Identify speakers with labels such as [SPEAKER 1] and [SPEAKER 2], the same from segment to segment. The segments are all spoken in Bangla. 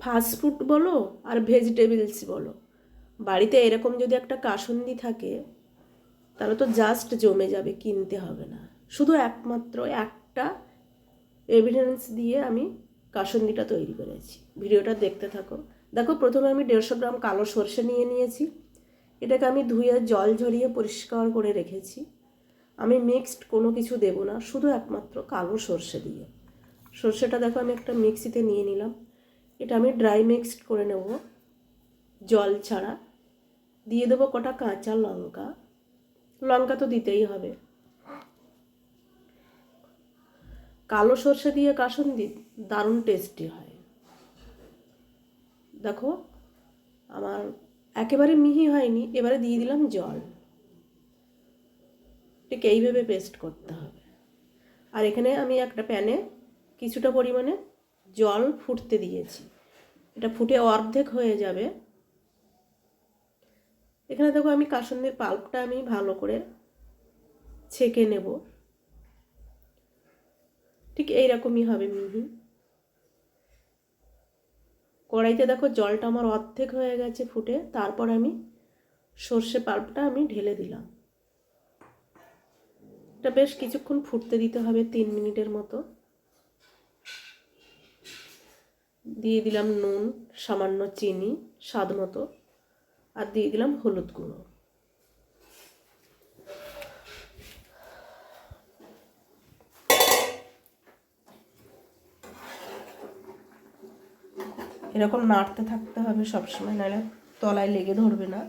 [SPEAKER 1] ফাস্ট ফুড বলো আর ভেজিটেবলস বলো। বাড়িতে এরকম যদি একটা কাসন্দি থাকে, তাহলে তো জাস্ট জমে যাবে, কিনতে হবে না। শুধু একমাত্র একটা এভিডেন্স দিয়ে আমি কাসন্দিটা তৈরি করেছি। ভিডিওটা দেখতে থাকো। দেখো, প্রথমে আমি দেড়শো গ্রাম কালো সর্ষে নিয়ে নিয়েছি। এটাকে আমি ধুয়ে জল ঝরিয়ে পরিষ্কার করে রেখেছি। আমি মিক্সড কোনো কিছু দেব না, শুধু একমাত্র কালো সর্ষে দিয়ে। সর্ষেটা দেখো, আমি একটা মিক্সিতে নিয়ে নিলাম। এটা আমি ড্রাই মিক্সড করে নেব। জল ছাড়া। দিয়ে দেবো কটা কাঁচা লঙ্কা। লঙ্কা তো দিতেই হবে। কালো সর্ষে দিয়ে কাসুন্দি দারুণ টেস্টি হয়। দেখো, আমার একেবারে মিহি হয়নি, এবারে দিয়ে দিলাম জল। ঠিক এইভাবে পেস্ট করতে হবে। আর এখানে আমি একটা প্যানে কিছুটা পরিমাণে জল ফুটতে দিয়েছি। এটা ফুটে অর্ধেক হয়ে যাবে। এখানে দেখো আমি কাসন্দির পাল্পটা আমি ভালো করে ছেঁকে নেব। ঠিক এইরকমই হবে মিহি। কড়াইতে দেখো জলটা আমার অর্ধেক হয়ে গেছে ফুটে। তারপর আমি সর্ষে পাল্পটা আমি ঢেলে দিলাম। এটা বেশ কিছুক্ষণ ফুটতে দিতে হবে তিন মিনিটের মতো। দিয়ে দিলাম নুন, সামান্য চিনি, স্বাদ মতো, আর দিয়ে দিলাম হলুদ গুঁড়ো। এরকম নাড়তে থাকতে হবে সবসময়, নাহলে তলায় লেগে ধরবে না।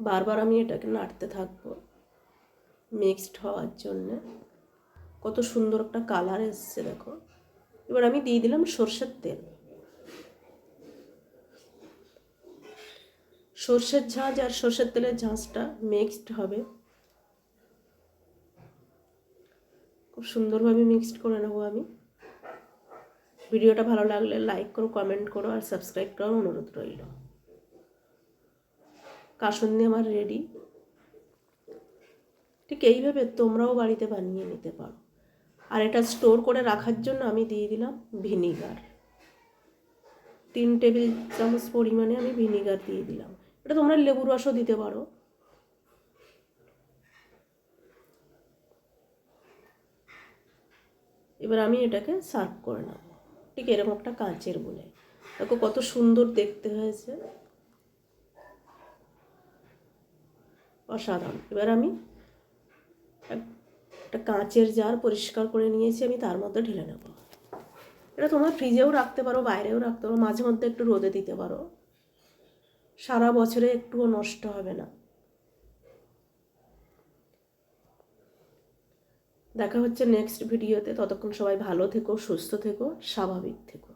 [SPEAKER 1] বারবার আমি এটাকে নাড়তে থাকব মিক্সড হওয়ার জন্যে। কত সুন্দর একটা কালার এসছে, দেখো। এবার আমি দিয়ে দিলাম সর্ষের তেল। সর্ষের ঝাঁঝ আর সর্ষের তেলের ঝাঁঝটা মিক্সড হবে। খুব সুন্দরভাবে মিক্সড করে নেব আমি। ভিডিওটা ভালো লাগলে লাইক করো কমেন্ট করো আর সাবস্ক্রাইব করার অনুরোধ রইল। কাসন্দি আমার রেডি ঠিক এইভাবে তোমরাও বাড়িতে বানিয়ে নিতে পারো। আর এটা স্টোর করে রাখার জন্য আমি দিয়ে দিলাম ভিনিগার তিন টেবিল চামচ পরিমাণে আমি ভিনিগার দিয়ে দিলাম। এটা তোমরা লেবু রসও দিতে পারো। এবার আমি এটাকে সার্ভ করে নেব। ঠিক এরকম একটা কাঁচের বলে। দেখো কত সুন্দর দেখতে হয়েছে। অসাধারণ। এবার আমি একটা কাঁচের জার পরিষ্কার করে নিয়েছি, আমি তার মধ্যে ঢেলে নেব। এটা তোমরা ফ্রিজেও রাখতে পারো, বাইরেও রাখতে পারো, মাঝে মধ্যে একটু রোদে দিতে পারো। সারা বছরে একটুও নষ্ট হবে না। দেখা হচ্ছে নেক্সট ভিডিওতে ততক্ষণ সবাই ভালো থেকো, সুস্থ থেকো, স্বাভাবিক থেকো।